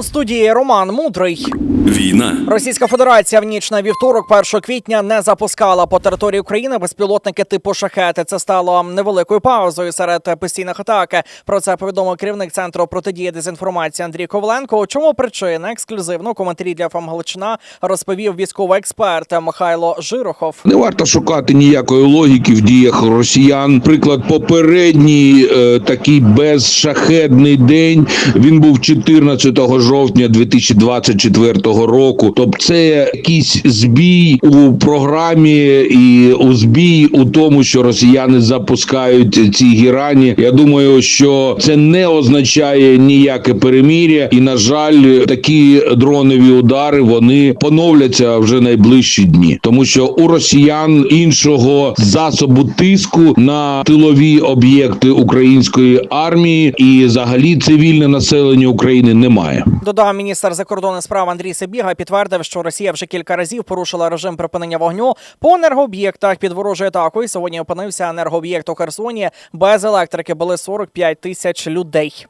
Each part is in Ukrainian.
У студії Роман Мудрий. Війна. Російська Федерація в ніч на вівторок, 1 квітня, не запускала по території України безпілотники типу шахети. Це стало невеликою паузою серед постійних атак. Про це повідомив керівник центру протидії дезінформації Андрій Коваленко. У чому причина ексклюзивно у коментарі для ФМ Галичина розповів військовий експерт Михайло Жирохов. Не варто шукати ніякої логіки в діях росіян. Приклад попередній е, такий безшахедний день. Він був 14 жовтня 2024 року. Тобто, це якийсь збій у програмі і у збій у тому, що росіяни запускають ці гірані. Я думаю, що це не означає ніяке переміря, і на жаль, такі дронові удари вони поновляться вже найближчі дні, тому що у росіян іншого засобу тиску на тилові об'єкти української армії і взагалі цивільне населення України немає. Додав міністр закордонних справ Андрій Сибіга. Підтвердив, що Росія вже кілька разів порушила режим припинення вогню по енергооб'єктах під ворожою атакою. Сьогодні опинився енергооб'єкт у Херсоні. Без електрики були 45 тисяч людей.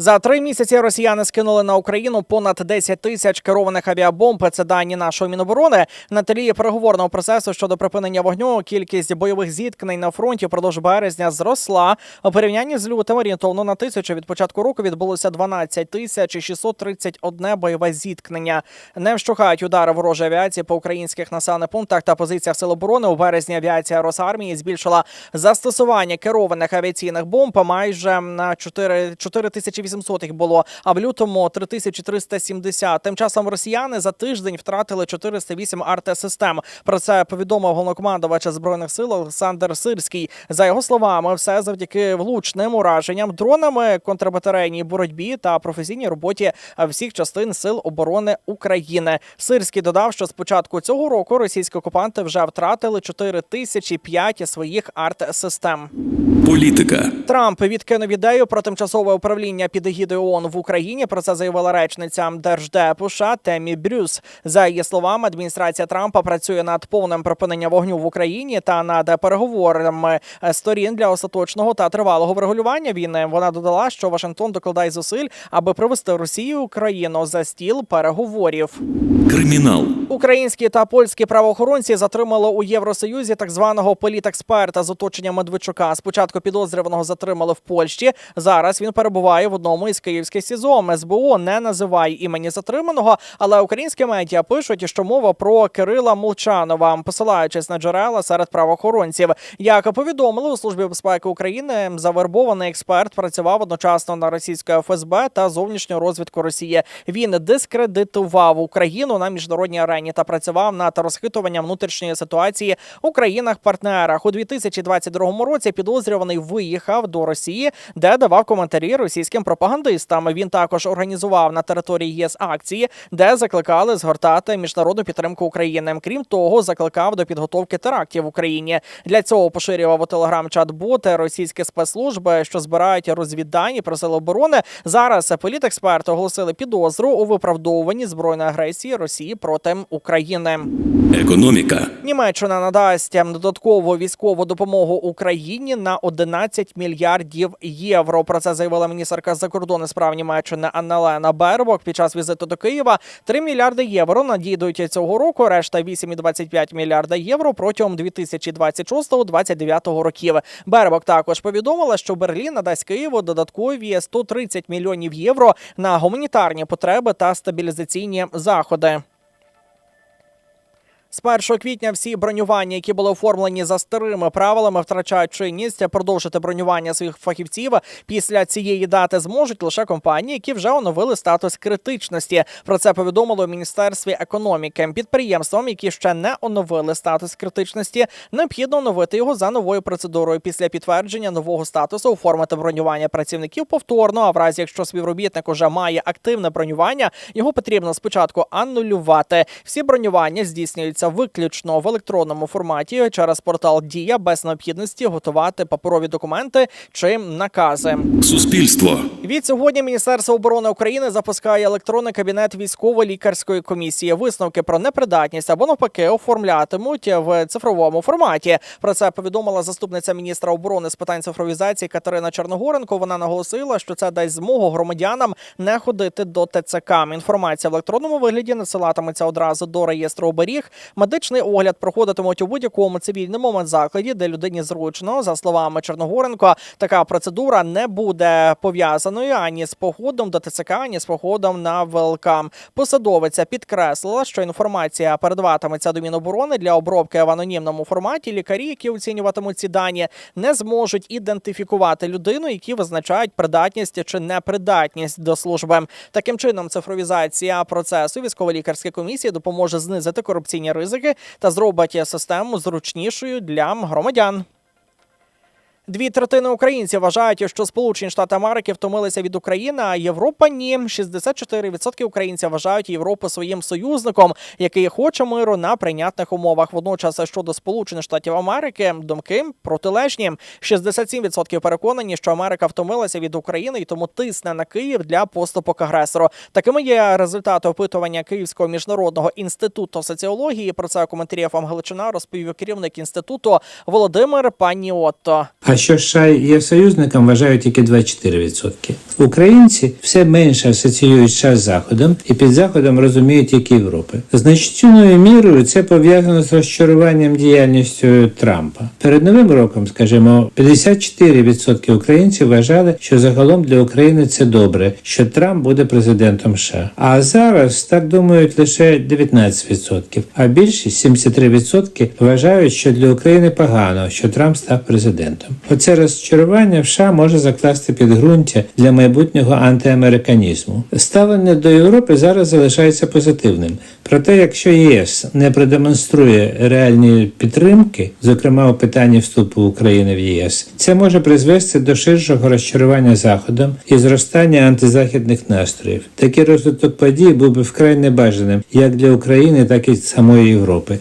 За три місяці росіяни скинули на Україну понад 10 тисяч керованих авіабомб. Це дані нашої міноборони. На тлі переговорного процесу щодо припинення вогню. Кількість бойових зіткнень на фронті впродовж березня зросла. У порівнянні з лютим орієнтовно на тисячу від початку року відбулося 12 тисяч і 631 бойове зіткнення. Не вщухають удари ворожої авіації по українських населених пунктах та позиціях сил оборони. У березні авіація Росармії збільшила застосування керованих авіаційних бомб майже на 4, 4800 їх було, а в лютому 3370. Тим часом росіяни за тиждень втратили 408 артсистем. Про це повідомив головнокомандувач збройних сил Олександр Сирський. За його словами, все завдяки влучним ураженням, дронами, контрбатарейній боротьбі та професійній роботі всіх частин сил оборони України. Сирський додав, що з початку цього року російські окупанти вже втратили 4005 своїх арт-систем. Політика. Трамп відкинув ідею про тимчасове управління під егідою ООН в Україні. Про це заявила речниця Держдепу США Темі Брюс. За її словами, адміністрація Трампа працює над повним припиненням вогню в Україні та над переговорами сторін для остаточного та тривалого врегулювання війни. Вона додала, що Вашингтон докладає зусиль, аби привести Росію Україну за стіл переговорів. Кримінал. Українські та польські правоохоронці затримали у Євросоюзі так званого політексперта з оточення Медведчука. Спочатку підозрюваного затримали в Польщі. Зараз він перебуває в одному із київських СІЗО. СБУ не називає імені затриманого, але українські медіа пишуть, що мова про Кирила Молчанова, посилаючись на джерела серед правоохоронців. Як повідомили у службі безпеки України, завербований експерт працював одночасно на російське ФСБ та зовнішню розвідку Росії. Він дискредитував Україну на міжнародній арені та працював над розхитуванням внутрішньої ситуації у країнах-партнерах. У 2022 році підозрюваний виїхав до Росії, де давав коментарі російським пропагандистам. Він також організував на території ЄС акції, де закликали згортати міжнародну підтримку України. Крім того, закликав до підготовки терактів в Україні. Для цього поширював у телеграм-чат боти російські спецслужби, що збирають розвіддані про сили оборони. Зараз політексперти оголосили підозру у виправдовуванні збройної агресії Росії проти України. Економіка. Німеччина надасть додаткову військову допомогу Україні на 11 мільярдів євро. Про це заявила міністерка закордонних справ Німеччини Аннелена Бербок під час візиту до Києва. 3 мільярди євро надійдуть цього року. Решта 8,25 мільярда євро протягом 2026-2029 років. Бербок також повідомила, що Берлін надасть Києву додаткові 130 мільйонів євро на гуманітарні потреби та стабілізаційні заходи. З 1 квітня всі бронювання, які були оформлені за старими правилами, втрачають чинність. Продовжити бронювання своїх фахівців після цієї дати зможуть лише компанії, які вже оновили статус критичності. Про це повідомили у міністерстві економіки. Підприємствам, які ще не оновили статус критичності, необхідно оновити його за новою процедурою. Після підтвердження нового статусу оформити бронювання працівників повторно. А в разі, якщо співробітник уже має активне бронювання, його потрібно спочатку анулювати. Всі бронювання здійснюються подаються виключно в електронному форматі через портал Дія без необхідності готувати паперові документи чи накази. Суспільство. Від сьогодні Міністерство оборони України запускає електронний кабінет військово-лікарської комісії. Висновки про непридатність або навпаки оформлятимуть в цифровому форматі. Про це повідомила заступниця міністра оборони з питань цифровізації Катерина Черногоренко. Вона наголосила, що це дасть змогу громадянам не ходити до ТЦК. Інформація в електронному вигляді насилатиметься одразу до реєстру оберіг. Медичний огляд проходитимуть у будь-якому цивільному медзакладі, де людині зручно. За словами Черногоренко, така процедура не буде пов'язаною ані з походом до ТЦК, ані з походом на ВЛК. Посадовиця підкреслила, що інформація передаватиметься до Міноборони для обробки в анонімному форматі. Лікарі, які оцінюватимуть ці дані, не зможуть ідентифікувати людину, які визначають придатність чи непридатність до служби. Таким чином, цифровізація процесу військово-лікарської комісії допоможе знизити корупційні ризики та зробить систему зручнішою для громадян. Дві третини українців вважають, що Сполучені Штати Америки втомилися від України, а Європа ні. 64% українців вважають Європу своїм союзником, який хоче миру на прийнятних умовах. Водночас щодо Сполучених Штатів Америки думки протилежні. 67% переконані, що Америка втомилася від України і тому тисне на Київ для поступок агресору. Такими є результати опитування Київського міжнародного інституту соціології. Про це у коментарі ФМ Галичина розповів керівник інституту Володимир Паніотто. Що США є союзником, вважають тільки 24%. Українці все менше асоціюють США з Заходом і під Заходом розуміють як Європи. Значною мірою це пов'язано з розчаруванням діяльністю Трампа. Перед новим роком, скажімо, 54% українців вважали, що загалом для України це добре, що Трамп буде президентом США. А зараз так думають лише 19%. А більшість 73% вважають, що для України погано, що Трамп став президентом. Оце розчарування в США може закласти підґрунтя для майбутнього антиамериканізму. Ставлення до Європи зараз залишається позитивним. Проте, якщо ЄС не продемонструє реальної підтримки, зокрема у питанні вступу України в ЄС, це може призвести до ширшого розчарування Заходом і зростання антизахідних настроїв. Такий розвиток подій був би вкрай небажаним як для України, так і самої Європи.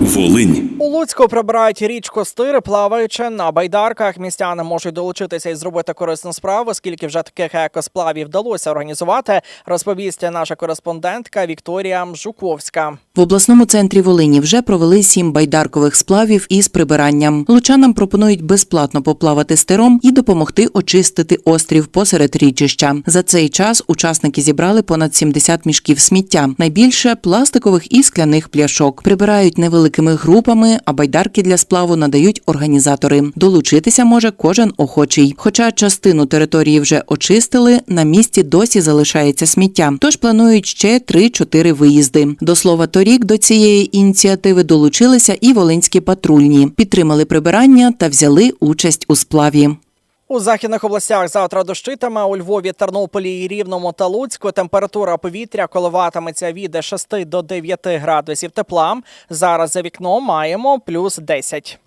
Волинь. У Луцьку прибирають річку Стир, плаваючи на байдарках. Містяни можуть долучитися і зробити корисну справу, скільки вже таких екосплавів вдалося організувати. Розповість наша кореспондентка Вікторія Жуковська. В обласному центрі Волині вже провели сім байдаркових сплавів із прибиранням. Лучанам пропонують безплатно поплавати стиром і допомогти очистити острів посеред річища. За цей час учасники зібрали понад 70 мішків сміття, найбільше пластикових і скляних пляшок. Прибирають невеликими групами, а байдарки для сплаву надають організатори. Долучитися може кожен охочий. Хоча частину території вже очистили, на місці досі залишається сміття. Тож планують ще 3-4 виїзди. До слова, торік до цієї ініціативи долучилися і волинські патрульні, підтримали прибирання та взяли участь у сплаві. У західних областях завтра дощитиме. У Львові, Тернополі, і Рівному та Луцьку температура повітря коливатиметься від 6 до 9 градусів тепла. Зараз за вікном маємо плюс 10.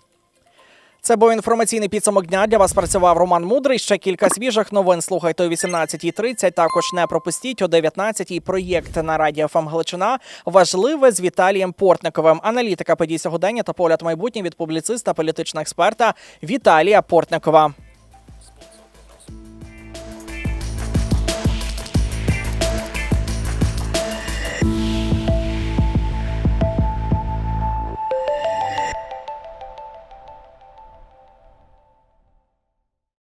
Це був інформаційний підсумок дня. Для вас працював Роман Мудрий. Ще кілька свіжих новин. Слухайте о 18.30. Також не пропустіть о 19.00 проєкт на радіо ФМ Галичина. Важливе з Віталієм Портниковим. Аналітика подій сьогодення та погляд майбутнє від публіциста, політичного експерта Віталія Портникова.